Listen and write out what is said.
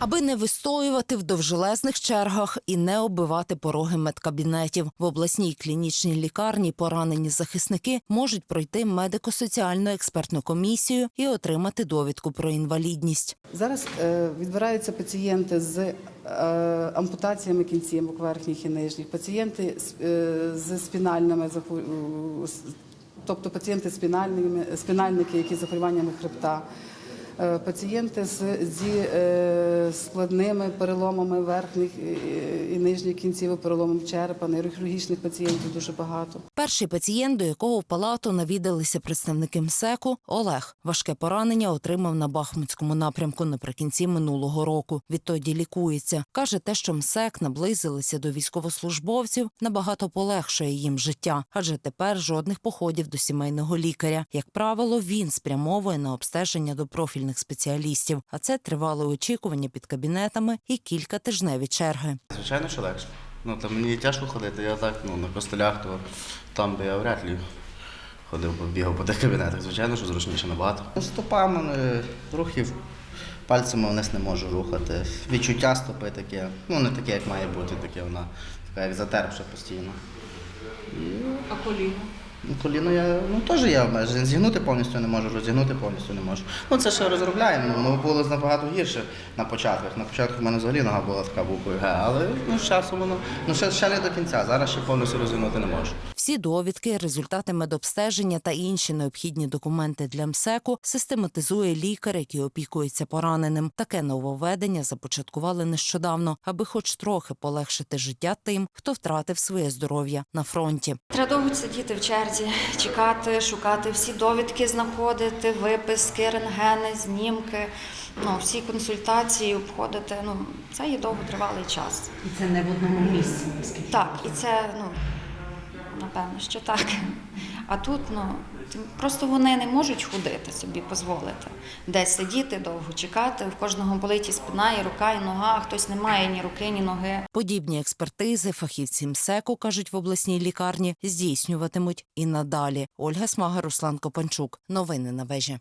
Аби не вистоювати в довжелезних чергах і не оббивати пороги медкабінетів в обласній клінічній лікарні поранені захисники можуть пройти медико-соціальну експертну комісію і отримати довідку про інвалідність. Зараз е, відбираються пацієнти з е, ампутаціями кінцівок верхніх і нижніх, пацієнти з, е, спінальними захворюваннями, тобто пацієнти спінальними, спінальники, які з захворюваннями хребта. Е, Пацієнти з, зі е, складними переломами верхніх і- і нижніх кінцівок, переломом черепа, нейрохірургічних пацієнтів дуже багато. Перший пацієнт, до якого в палату навідалися представники МСЕКу, Олег. Важке поранення отримав на Бахмутському напрямку наприкінці минулого року. Відтоді лікується. Каже, те, що МСЕК наблизилися до військовослужбовців, набагато полегшує їм життя, адже тепер жодних походів до сімейного лікаря. Як правило, він спрямовує на обстеження до профільних спеціалістів, а це тривале очікування під кабінетами і кількатижневі черги. Звичайно, що легше. Ну, там мені тяжко ходити, я так, ну, на костелях, то там би я вряд ли ходив, бігав по тих кабінетах. Звичайно, що зручніше набагато. Стопами е, рухів пальцями вниз не можу рухати. Відчуття стопи таке. Ну, не таке, як має бути, таке вона, така як затерпша постійно. А коліно? Ну, Коліно я ну теж є обмежений. Зігнути повністю не можу, розігнути повністю не можу. Ну це ще розробляємо. Ну було набагато гірше на початках. На початку в мене взагалі нога була така буквою але ну з часом воно ну ще, ще не до кінця. Зараз ще повністю розігнути не можу. Всі довідки, результати медобстеження та інші необхідні документи для МСЕКу систематизує лікар, який опікується пораненим. Таке нововведення започаткували нещодавно, аби хоч трохи полегшити життя тим, хто втратив своє здоров'я на фронті. Треба довго сидіти в черзі, чекати, шукати всі довідки, знаходити, виписки, рентгени, знімки, ну, всі консультації обходити. Ну, це є довготривалий час. І це не в одному місці, наскільки. Так, і це, ну, напевно, що так. А тут, ну, просто вони не можуть ходити собі, дозволити. Десь сидіти, довго чекати, в кожного болить і спина, і рука, і нога, хтось не має ні руки, ні ноги. Подібні експертизи фахівці МСЕКу, кажуть в обласній лікарні, здійснюватимуть і надалі. Ольга Смага, Руслан Копанчук. Новини на вежі.